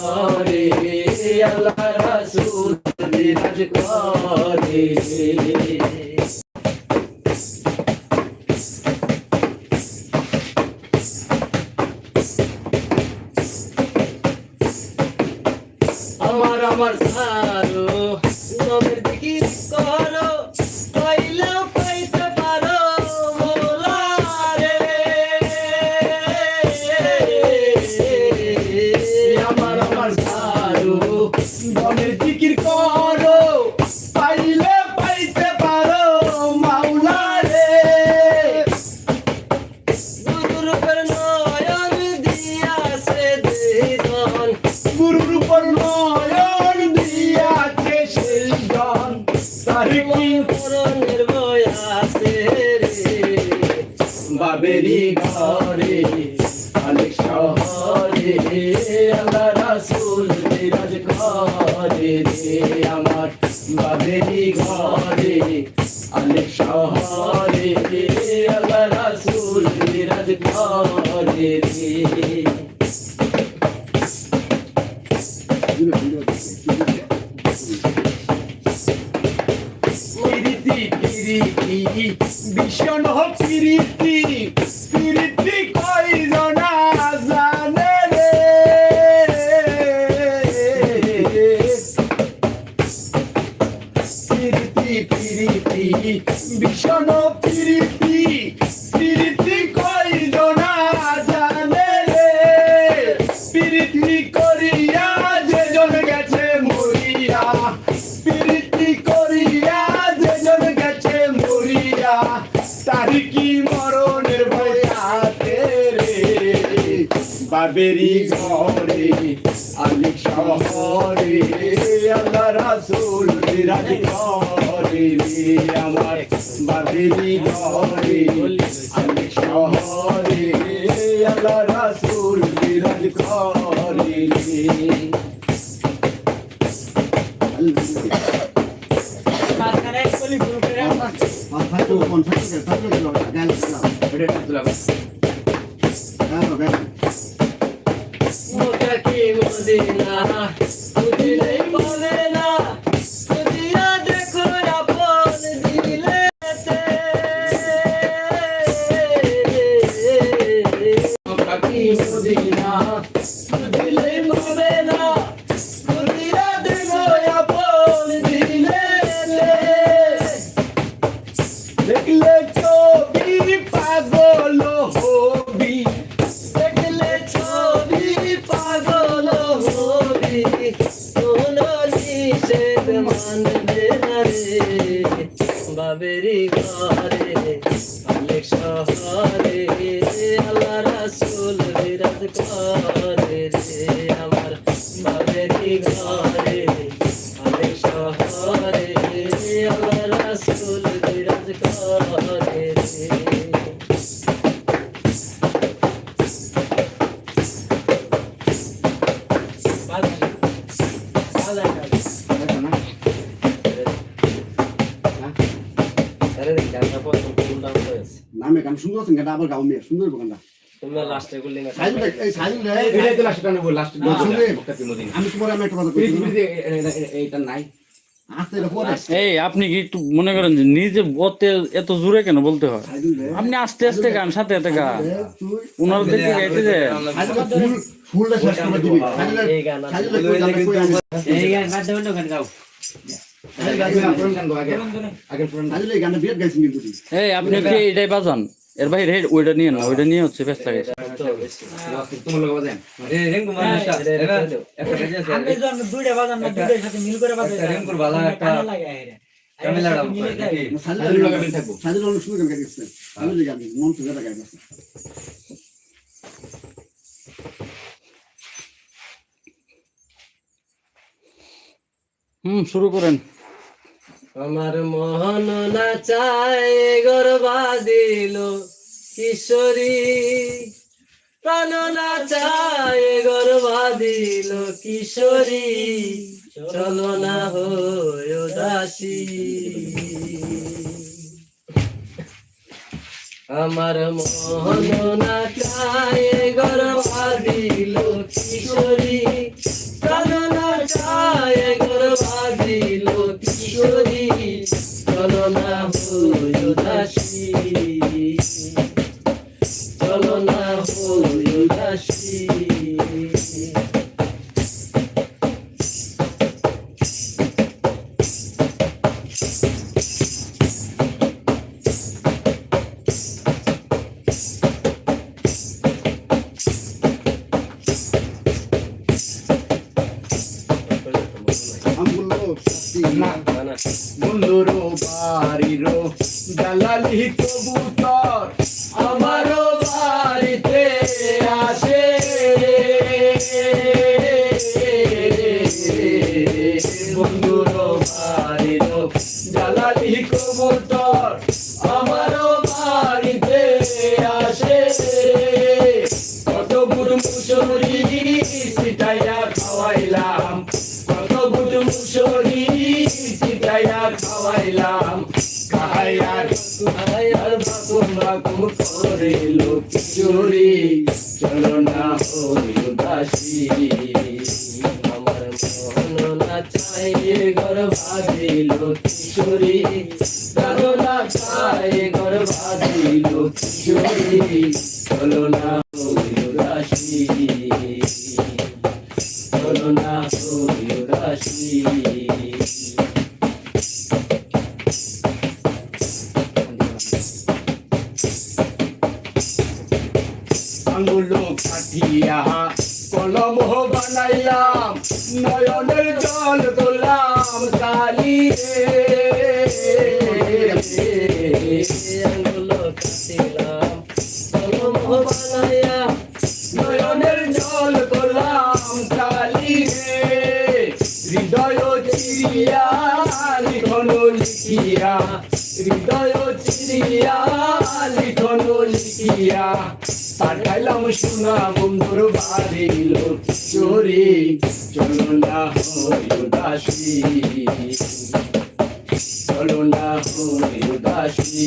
ঘরে আল্লাহ রাসূল বিরাজ করে। X. Biz schon hot wie die X. বাবেরি ঘরে আলিক শহরে আল্লাহ রাসূল বিরাজ করে আমার বাবেরি ঘরে আলিক শহরে আল্লাহ হবি সে নিষেধ রে বাবেরি ঘরে নামে গান সুন্দর আছেন গানটা আবার গাও মেয়ে সুন্দর গানটা। রে আমি তোমার আমি একটা কথা এইটা নাই। এই আপনি কি একটু মনে করেন যে নিজে অতে এত জোরে কেন বলতে হয়? আপনি আস্তে আস্তে গান সাথে সাথে গান। ওনার দেখে গাইতে যে এই আপনি কি এটাই বাজান? এর বাইরে ওইটা নিয়ে না ওইটা নিয়ে হচ্ছে ব্যস্ত লাগে হুম শুরু করেন। আমার মোহন না চায় গর্বা দিল কিশোরী। প্রাণ না চায় গর্বা দিল কিশোরী। চলো না হয় দাসী আমার মোহন না চায় গর্বা দিল কিশোরী পারছি চলো না হই উদাসী দালালি কবুতর আমারও বাড়িতে আসে। বন্ধুর বাড়ির জ্বালালি কবুতর আমারও বাড়িতে আসে। কত বুড় সিটাইয়া খাওয়াইলাম, কত বুড় সিটাইয়া খাওয়াইলাম। নয়নের জল তোলাম কালি হৃদয় চিরিয়া, লিখন লিখিয়া, হৃদয় চিরিয়া, লিখন লিখিয়া। পাঠাইলাম সোনা বন্ধুর বাড়ি লোক চোরি চলো না হই উদাসী। চলো না হই উদাসী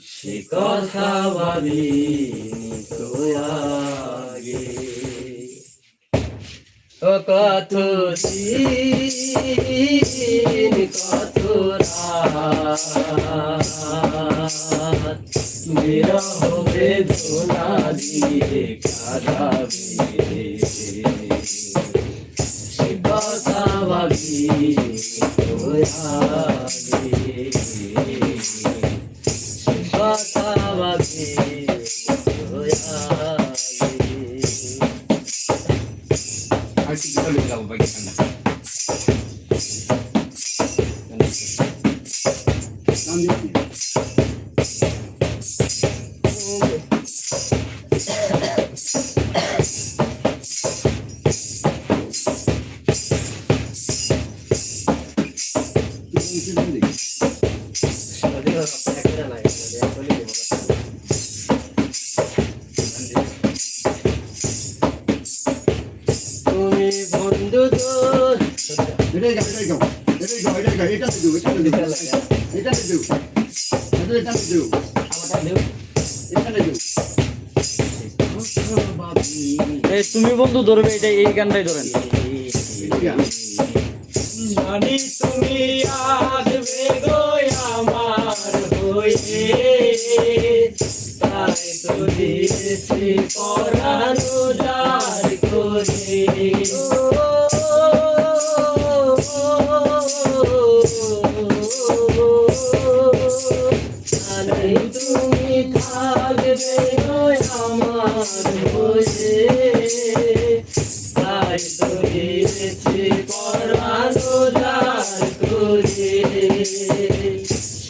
সে কথা ভাবি তো আগে। ও কত দিন কত রাত। বিরহ বেদনা দিয়ে কাঁদাবে। বন্ধু তো এটাই যাও এটাই যাও এটাই যাও এটাই যাও এটা দিও এটা দিও এটা দিও এটা দিও এটা দিও এই তুমি বন্ধু ধরবে, এটা এই গানটাই ধরেন। জানি তুমি আসবে গো আমার তাই তো দিয়েছি যার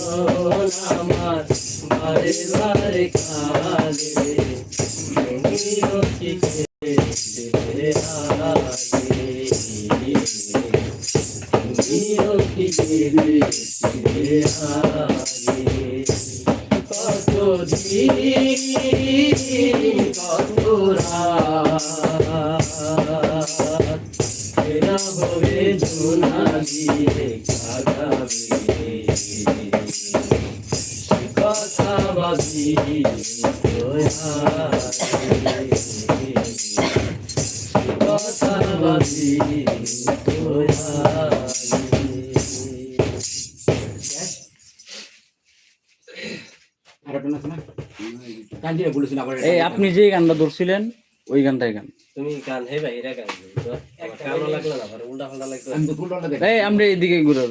নয়ন আমার বারে বারে কারে দেবে আগে তুমিও কি দেবে আগে কত দিন কত রাত হবে জোনালি কাগাবে এই আপনি যে গানটা ধরছিলেন ওই গানটাই গান। তুমি গান হে ভাই এরা গান কালো লাগল না উল্টা লাগল। এই আমরা এইদিকে ঘুরে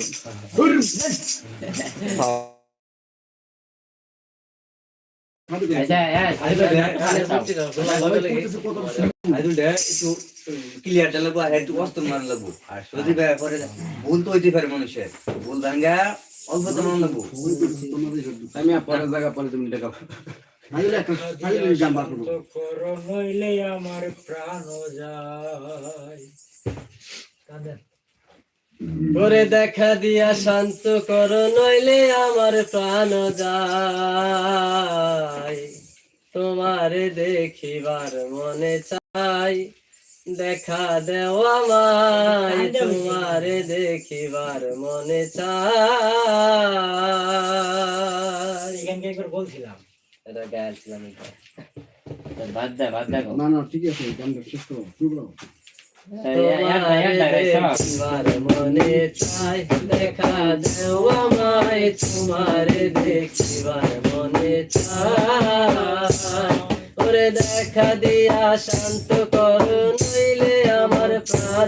ক্লিয়ার লাগবো আর একটু কষ্ট মার লাগবো যদি ভুল তো হইতে পারে মানুষের ভুল ভাঙ্গা অল্প তো মনে লাগবো আমি আর পরের জায়গা পরে তুমি নইলে আমার প্রাণ যায় ওরে দেখা দিয়া শান্ত কর নইলে আমার প্রাণ যায়। তোমারে দেখিবার মনে চাই দেখা দেও আমায়। তোমারে দেখিবার মনে চাই। বলছিলাম। এটা গাইছিলাম বাদ দে বাদ দে না না ঠিক আছে গানটা শেষ করো শুরু করো। মনে চাই দেখা দেও আমায় তোমার দেখিবার মনে চাই ওরে দেখা দিয়া শান্ত কর নইলে আমার প্রাণ